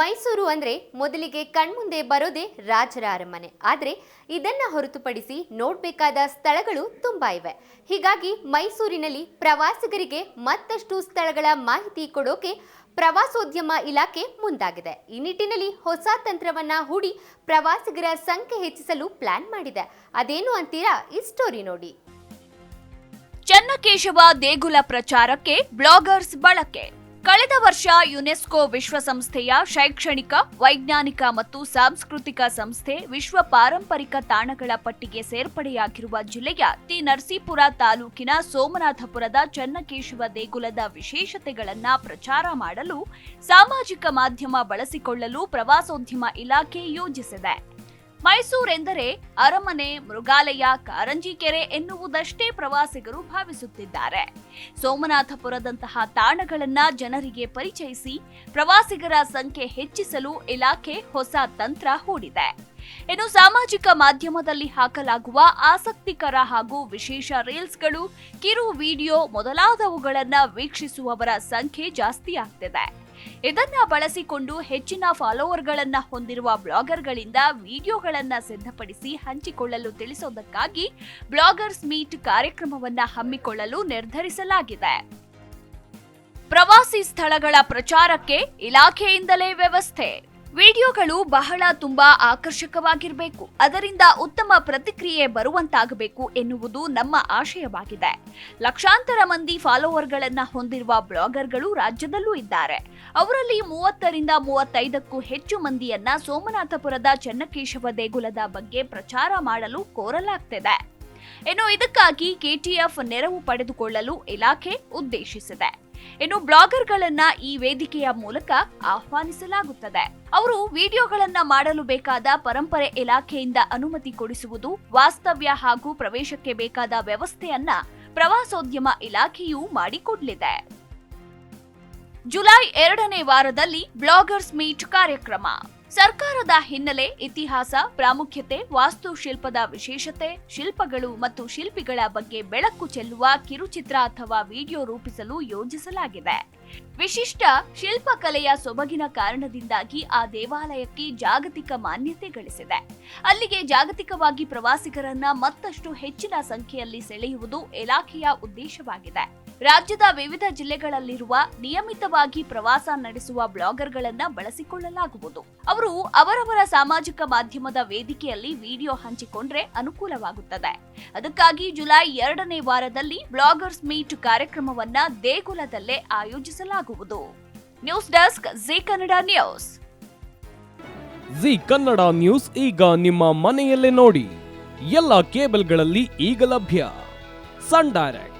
ಮೈಸೂರು ಅಂದ್ರೆ ಮೊದಲಿಗೆ ಕಣ್ಮುಂದೆ ಬರೋದೇ ರಾಜರ ಅರಮನೆ. ಆದ್ರೆ ಇದನ್ನ ಹೊರತುಪಡಿಸಿ ನೋಡಬೇಕಾದ ಸ್ಥಳಗಳು ತುಂಬಾ ಇವೆ. ಹೀಗಾಗಿ ಮೈಸೂರಿನಲ್ಲಿ ಪ್ರವಾಸಿಗರಿಗೆ ಮತ್ತಷ್ಟು ಸ್ಥಳಗಳ ಮಾಹಿತಿ ಕೊಡೋಕೆ ಪ್ರವಾಸೋದ್ಯಮ ಇಲಾಖೆ ಮುಂದಾಗಿದೆ. ಈ ನಿಟ್ಟಿನಲ್ಲಿ ಹೊಸ ತಂತ್ರವನ್ನ ಹೂಡಿ ಪ್ರವಾಸಿಗರ ಸಂಖ್ಯೆ ಹೆಚ್ಚಿಸಲು ಪ್ಲಾನ್ ಮಾಡಿದೆ. ಅದೇನು ಅಂತೀರಾ ಈ ಸ್ಟೋರಿ ನೋಡಿ. ಚನ್ನಕೇಶವ ದೇಗುಲ ಪ್ರಚಾರಕ್ಕೆ ಬ್ಲಾಗರ್ಸ್ ಬಳಕೆ. ಕಳೆದ ವರ್ಷ ಯುನೆಸ್ಕೋ ವಿಶ್ವಸಂಸ್ಥೆಯ ಶೈಕ್ಷಣಿಕ, ವೈಜ್ಞಾನಿಕ ಮತ್ತು ಸಾಂಸ್ಕೃತಿಕ ಸಂಸ್ಥೆ ವಿಶ್ವ ಪಾರಂಪರಿಕ ತಾಣಗಳ ಪಟ್ಟಿಗೆ ಸೇರ್ಪಡೆಯಾಗಿರುವ ಜಿಲ್ಲೆಯ ತಿ ನರಸೀಪುರ ತಾಲೂಕಿನ ಸೋಮನಾಥಪುರದ ಚನ್ನಕೇಶವ ದೇಗುಲದ ವಿಶೇಷತೆಗಳನ್ನ ಪ್ರಚಾರ ಮಾಡಲು ಸಾಮಾಜಿಕ ಮಾಧ್ಯಮ ಬಳಸಿಕೊಳ್ಳಲು ಪ್ರವಾಸೋದ್ಯಮ ಇಲಾಖೆ ಯೋಜಿಸಿದೆ. ಮೈಸೂರೆಂದರೆ ಅರಮನೆ, ಮೃಗಾಲಯ ಕಾರಂಜಿ ಕೆರೆ ಎನ್ನುವುದಷ್ಟೇ ಪ್ರವಾಸಿಗರು ಭಾವಿಸುತ್ತಿದ್ದಾರೆ. ಸೋಮನಾಥಪುರದಂತಹ ತಾಣಗಳನ್ನ ಜನರಿಗೆ ಪರಿಚಯಿಸಿ ಪ್ರವಾಸಿಗರ ಸಂಖ್ಯೆ ಹೆಚ್ಚಿಸಲು ಇಲಾಖೆ ಹೊಸ ತಂತ್ರ ಹೂಡಿದೆ. ಇನ್ನು ಸಾಮಾಜಿಕ ಮಾಧ್ಯಮದಲ್ಲಿ ಹಾಕಲಾಗುವ ಆಸಕ್ತಿಕರ ಹಾಗೂ ವಿಶೇಷ ರೀಲ್ಸ್ಗಳು, ಕಿರು ವಿಡಿಯೋ ಮೊದಲಾದವುಗಳನ್ನು ವೀಕ್ಷಿಸುವವರ ಸಂಖ್ಯೆ ಜಾಸ್ತಿ ಆಗ್ತಿದೆ ಇದನ್ನ ಬಳಸಿಕೊಂಡು ಹೆಚ್ಚಿನ ಫಾಲೋವರ್ಗಳನ್ನ ಹೊಂದಿರುವ ಬ್ಲಾಗರ್ಗಳಿಂದ ವಿಡಿಯೋಗಳನ್ನ ಸಿದ್ಧಪಡಿಸಿ ಹಂಚಿಕೊಳ್ಳಲು ತಿಳಿಸೋದಕ್ಕಾಗಿ ಬ್ಲಾಗರ್ಸ್ ಮೀಟ್ ಕಾರ್ಯಕ್ರಮವನ್ನ ಹಮ್ಮಿಕೊಳ್ಳಲು ನಿರ್ಧರಿಸಲಾಗಿದೆ. ಪ್ರವಾಸಿ ಸ್ಥಳಗಳ ಪ್ರಚಾರಕ್ಕೆ ಇಲಾಖೆಯಿಂದಲೇ ವ್ಯವಸ್ಥೆ. ವಿಡಿಯೋಗಳು ಬಹಳ ತುಂಬಾ ಆಕರ್ಷಕವಾಗಿರಬೇಕು. ಅದರಿಂದ ಉತ್ತಮ ಪ್ರತಿಕ್ರಿಯೆ ಬರುವಂತಾಗಬೇಕು ಎನ್ನುವುದು ನಮ್ಮ ಆಶಯವಾಗಿದೆ. ಲಕ್ಷಾಂತರ ಮಂದಿ ಫಾಲೋವರ್ಗಳನ್ನು ಹೊಂದಿರುವ ಬ್ಲಾಗರ್ಗಳು ರಾಜ್ಯದಲ್ಲೂ ಇದ್ದಾರೆ. ಅವರಲ್ಲಿ ಮೂವತ್ತರಿಂದ ಮೂವತ್ತೈದಕ್ಕೂ ಹೆಚ್ಚು ಮಂದಿಯನ್ನ ಸೋಮನಾಥಪುರದ ಚನ್ನಕೇಶವ ದೇಗುಲದ ಬಗ್ಗೆ ಪ್ರಚಾರ ಮಾಡಲು ಕೋರಲಾಗ್ತಿದೆ. ಇನ್ನು ಇದಕ್ಕಾಗಿ ಕೆಟಿಎಫ್ ನೆರವು ಪಡೆದುಕೊಳ್ಳಲು ಇಲಾಖೆ ಉದ್ದೇಶಿಸಿದೆ. ಇನ್ನು ಬ್ಲಾಗರ್ಗಳನ್ನ ಈ ವೇದಿಕೆಯ ಮೂಲಕ ಆಹ್ವಾನಿಸಲಾಗುತ್ತದೆ. ಅವರು ವಿಡಿಯೋಗಳನ್ನ ಮಾಡಲು ಬೇಕಾದ ಪರಂಪರೆ ಇಲಾಖೆಯಿಂದ ಅನುಮತಿ ಕೊಡಿಸುವುದು, ವಾಸ್ತವ್ಯ ಹಾಗೂ ಪ್ರವೇಶಕ್ಕೆ ಬೇಕಾದ ವ್ಯವಸ್ಥೆಯನ್ನ ಪ್ರವಾಸೋದ್ಯಮ ಇಲಾಖೆಯು ಮಾಡಿಕೊಡಲಿದೆ. ಜುಲೈ ಎರಡನೇ ವಾರದಲ್ಲಿ ಬ್ಲಾಗರ್ಸ್ ಮೀಟ್ ಕಾರ್ಯಕ್ರಮ. ಸರ್ಕಾರದ ಹಿನ್ನೆಲೆ ಇತಿಹಾಸ, ಪ್ರಾಮುಖ್ಯತೆ, ವಾಸ್ತುಶಿಲ್ಪದ ವಿಶೇಷತೆ, ಶಿಲ್ಪಗಳು ಮತ್ತು ಶಿಲ್ಪಿಗಳ ಬಗ್ಗೆ ಬೆಳಕು ಚೆಲ್ಲುವ ಕಿರುಚಿತ್ರ ಅಥವಾ ವಿಡಿಯೋ ರೂಪಿಸಲು ಯೋಜಿಸಲಾಗಿದೆ. ವಿಶಿಷ್ಟ ಶಿಲ್ಪಕಲೆಯ ಸೊಬಗಿನ ಕಾರಣದಿಂದಾಗಿ ಆ ದೇವಾಲಯಕ್ಕೆ ಜಾಗತಿಕ ಮಾನ್ಯತೆ ಗಳಿಸಿದೆ. ಅಲ್ಲಿಗೆ ಜಾಗತಿಕವಾಗಿ ಪ್ರವಾಸಿಗರನ್ನ ಮತ್ತಷ್ಟು ಹೆಚ್ಚಿನ ಸಂಖ್ಯೆಯಲ್ಲಿ ಸೆಳೆಯುವುದು ಇಲಾಖೆಯ ಉದ್ದೇಶವಾಗಿದೆ. ರಾಜ್ಯದ ವಿವಿಧ ಜಿಲ್ಲೆಗಳಲ್ಲಿರುವ ನಿಯಮಿತವಾಗಿ ಪ್ರವಾಸ ನಡೆಸುವ ಬ್ಲಾಗರ್ಗಳನ್ನ ಬಳಸಿಕೊಳ್ಳಲಾಗುವುದು. ಅವರು ಅವರವರ ಸಾಮಾಜಿಕ ಮಾಧ್ಯಮದ ವೇದಿಕೆಯಲ್ಲಿ ವಿಡಿಯೋ ಹಂಚಿಕೊಂಡ್ರೆ ಅನುಕೂಲವಾಗುತ್ತದೆ. ಅದಕ್ಕಾಗಿ ಜುಲೈ ಎರಡನೇ ವಾರದಲ್ಲಿ ಬ್ಲಾಗರ್ಸ್ ಮೀಟ್ ಕಾರ್ಯಕ್ರಮವನ್ನ ದೇಗುಲದಲ್ಲೇ ಆಯೋಜಿಸಲಾಗುವುದು. News desk Zee Kannada news. Zee Kannada news ಈಗ ನಿಮ್ಮ ಮನೆಯಲ್ಲೇ ನೋಡಿ. ಎಲ್ಲ ಕೇಬಲ್ಗಳಲ್ಲಿ ಈಗ ಲಭ್ಯ. Sun Direct.